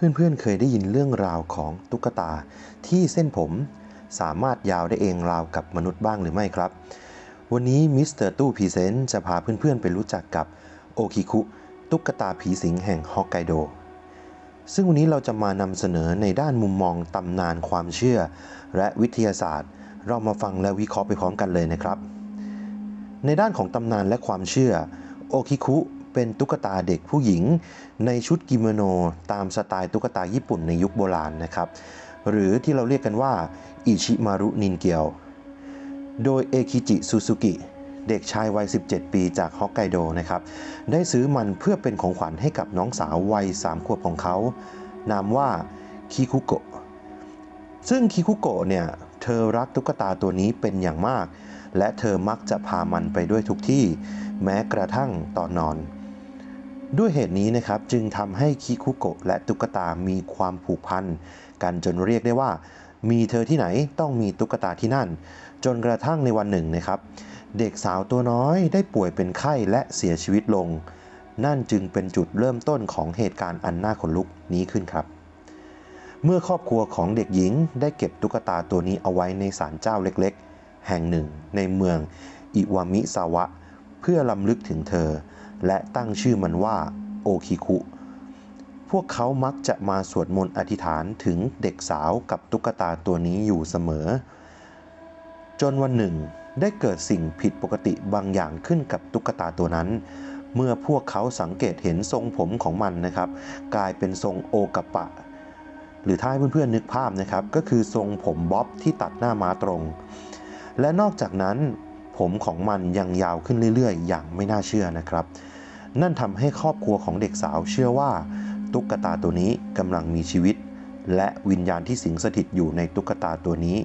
เพื่อนๆเคยได้ยินเรื่องราวของตุ๊กตาที่เส้นผมสามารถยาวได้เองราวกับมนุษย์บ้างหรือไม่ครับ วันนี้มิสเตอร์ตู้พรีเซนต์จะพาเพื่อนๆไปรู้จักกับโอคิคุตุ๊กตาผีสิงแห่งฮอกไกโด ซึ่งวันนี้เราจะมานำเสนอในด้านมุมมองตำนานความเชื่อ และวิทยาศาสตร์ เรามาฟังและวิเคราะห์ไปพร้อมกันเลยนะครับ ในด้านของตำนานและความเชื่อโอคิคุ เป็นตุ๊กตาเด็กผู้หญิง ในชุดกิโมโนตามสไตล์ตุ๊กตาญี่ปุ่นในยุคโบราณนะครับ หรือที่เราเรียกกันว่าอิชิมารุนินเกียว โดยเอคิจิซูซูกิเด็กชายวัย 17 ปีจากฮอกไกโดนะครับ ได้ซื้อมันเพื่อเป็นของขวัญให้กับน้องสาววัย 3 ขวบของเขา นามว่าคิคุโกะ ซึ่งคิคุโกะเนี่ย เธอรักตุ๊กตาตัวนี้เป็นอย่างมาก และเธอมักจะพามันไปด้วยทุกที่ แม้กระทั่งตอนนอน ด้วยเหตุนี้นะครับจึงทำให้คิคุโกะและตุ๊กตามีความผูกพันกันจนเรียกได้ว่า มีเธอที่ไหนต้องมีตุ๊กตาที่นั่น จนกระทั่งในวันหนึ่งนะครับ เด็กสาวตัวน้อยได้ป่วยเป็นไข้และเสียชีวิตลง นั่นจึงเป็นจุดเริ่มต้นของเหตุการณ์อันน่าขนลุกนี้ขึ้นครับ เมื่อครอบครัวของเด็กหญิงได้เก็บตุ๊กตาตัวนี้เอาไว้ในศาลเจ้าเล็กๆ แห่งหนึ่ง ในเมืองอิวามิซาวะ เพื่อลำลึกถึงเธอ และตั้งชื่อมันว่าโอคิคุ พวกเขามักจะมาสวดมนต์อธิษฐานถึงเด็กสาวกับตุ๊กตาตัวนี้อยู่เสมอ จนวันหนึ่งได้เกิดสิ่งผิดปกติบางอย่างขึ้นกับตุ๊กตาตัวนั้น เมื่อพวกเขาสังเกตเห็นทรงผมของมันนะครับ กลายเป็นทรงโอกะปะ หรือถ้าให้เพื่อนๆนึกภาพนะครับ ก็คือทรงผมบ๊อบที่ตัดหน้าม้าตรง และนอกจากนั้น ผมของมันยังยาวขึ้นเรื่อยๆ อย่างไม่น่าเชื่อนะครับ นั่นทำให้ครอบครัวของเด็กสาวเชื่อว่า ตุ๊กตาตัวนี้กำลังมีชีวิต และวิญญาณที่สิงสถิตอยู่ในตุ๊กตาตัวนี้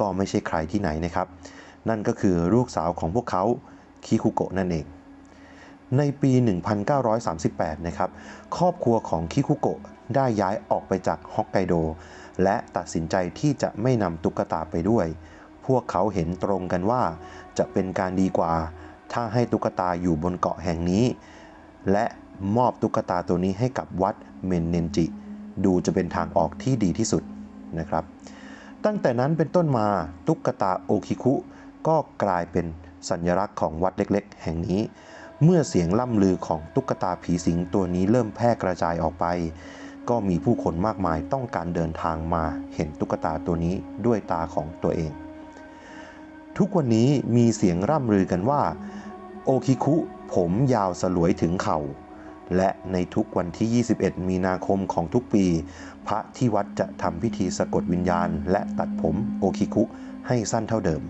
ก็ไม่ใช่ใครที่ไหนนะครับ นั่นก็คือลูกสาวของพวกเขาคิคุโกะนั่นเอง ในปี 1938 นะครับ ครอบครัวของคิคุโกะได้ย้ายออกไปจากฮอกไกโด และตัดสินใจที่จะไม่นำตุ๊กตาไปด้วย พวกเขาเห็นตรงกันว่า จะเป็นการดีกว่า ถ้าให้ตุ๊กตาอยู่บนเกาะแห่งนี้ และมอบตุ๊กตาตัวนี้ให้กับวัดเมนเนนจิ ดูจะเป็นทางออกที่ดีที่สุดนะครับ ตั้งแต่นั้นเป็นต้นมาตุ๊กตาโอคิคุก็กลายเป็นสัญลักษณ์ของวัดเล็กๆ แห่งนี้ เมื่อเสียงล่ำลือของตุ๊กตาผีสิงตัวนี้เริ่มแพร่กระจายออกไป ก็มีผู้คนมากมายต้องการเดินทางมาเห็นตุ๊กตาตัวนี้ด้วยตาของตัวเอง ทุกวันนี้มีเสียงร่ำลือกันว่า โอคิคุผมยาวสลวยถึงเข่า และในทุกวันที่ 21 มีนาคมของทุกปี พระที่วัดจะทำพิธีสะกดวิญญาณ และตัดผมโอคิคุให้สั้นเท่าเดิม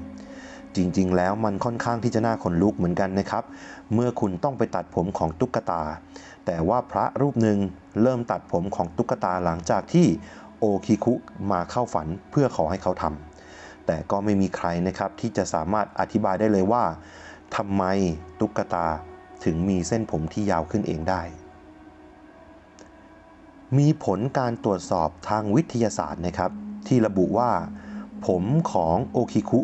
จริงๆ แล้วมันค่อนข้างที่จะน่าขนลุกเหมือนกันนะครับ เมื่อคุณต้องไปตัดผมของตุ๊กตา แต่ว่าพระรูปหนึ่งเริ่มตัดผมของตุ๊กตาหลังจากที่โอคิคุมาเข้าฝันเพื่อขอให้เขาทำ แต่ก็ไม่มีใครนะครับที่จะสามารถอธิบายได้เลยว่าทำไมตุ๊กตาถึงมีเส้นผมที่ยาวขึ้นเองได้ มีผลการตรวจสอบทางวิทยาศาสตร์นะครับ ที่ระบุว่า ผมของโอคิคุ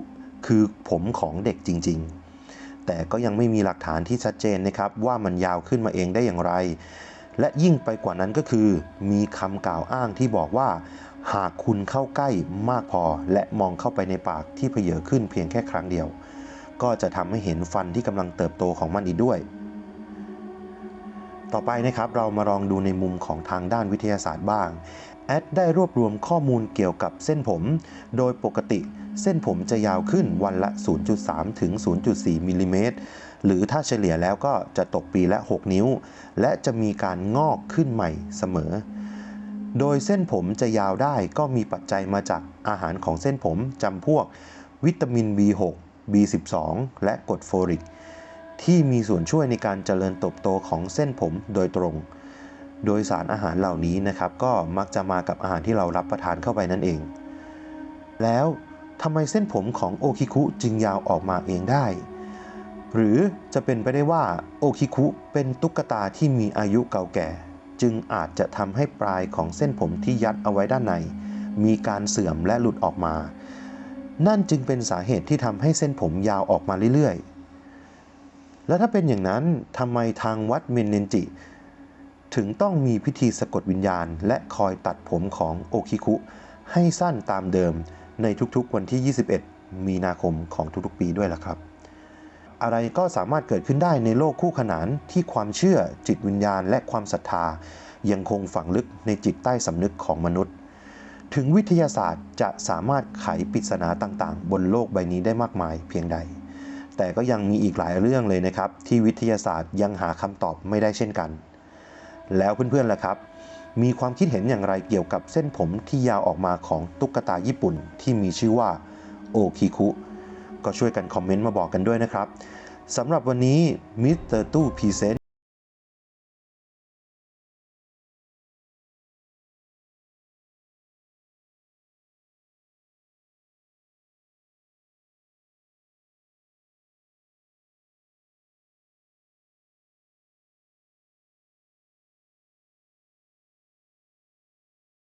คือผมของเด็กจริง ๆ แต่ก็ยังไม่มีหลักฐานที่ชัดเจนนะครับว่ามันยาวขึ้นมาเองได้อย่างไร และยิ่งไปกว่านั้นก็คือ มีคำกล่าวอ้างที่บอกว่า หากคุณเข้าใกล้มากพอ และมองเข้าไปในปากที่เพเยอขึ้นเพียงแค่ครั้งเดียว ก็จะทำให้เห็นฟันที่กำลังเติบโตของมันอีกด้วย ต่อไปนะครับเรามาลองดูในมุมของทางด้านวิทยาศาสตร์บ้าง แอดได้รวบรวมข้อมูลเกี่ยวกับเส้นผม โดยปกติเส้นผมจะยาวขึ้นวันละ 0.3 ถึง 0.4 มิลลิเมตร หรือถ้าเฉลี่ยแล้วก็จะตกปีละ 6 นิ้ว และจะมีการงอกขึ้นใหม่เสมอ โดยเส้นผมจะยาวได้ก็มีปัจจัยมาจากอาหารของเส้นผมจำพวก วิตามิน B6 B12 และกรดโฟลิก ที่มีส่วนช่วยในการเจริญเติบโตของเส้นผมโดยตรง โดยสารอาหารเหล่านี้นะครับ ก็มักจะมากับอาหารที่เรารับประทานเข้าไปนั่นเอง แล้วทำไมเส้นผมของโอคิคุจึงยาวออกมาเองได้ หรือจะเป็นไปได้ว่าโอคิคุเป็นตุ๊กตาที่มีอายุเก่าแก่ จึงอาจจะทำให้ปลายของเส้นผมที่ยัดเอาไว้ด้านใน มีการเสื่อมและหลุดออกมา นั่นจึงเป็นสาเหตุที่ทำให้เส้นผมยาวออกมาเรื่อยๆ แล้วถ้าเป็นอย่างนั้นทำไมทางวัดเมนเนนจิ ถึงต้องมีพิธีสะกดวิญญาณ และคอยตัดผมของโอคิคุให้สั้นตามเดิมในทุกๆวันที่ 21 มีนาคมของทุกๆปีด้วยล่ะครับ อะไรก็สามารถเกิดขึ้นได้ในโลกคู่ขนานที่ความเชื่อจิตวิญญาณ และความศรัทธา ยังคงฝังลึกในจิตใต้สำนึกของมนุษย์ ถึงวิทยาศาสตร์จะสามารถไขปริศนาต่างๆ บนโลกใบนี้ได้มากมายเพียงใด แต่ก็ยังมีอีกหลายเรื่องเลยนะครับ ที่วิทยาศาสตร์ยังหาคำตอบไม่ได้เช่นกัน แล้วเพื่อนๆล่ะครับ มีความคิดเห็นอย่างไรเกี่ยวกับเส้นผมที่ยาวออกมาของตุ๊กตาญี่ปุ่นที่มีชื่อว่าโอคิคุ ก็ช่วยกันคอมเมนต์มาบอกกันด้วยนะครับสำหรับวันนี้มิสเตอร์ตู้พรีเซน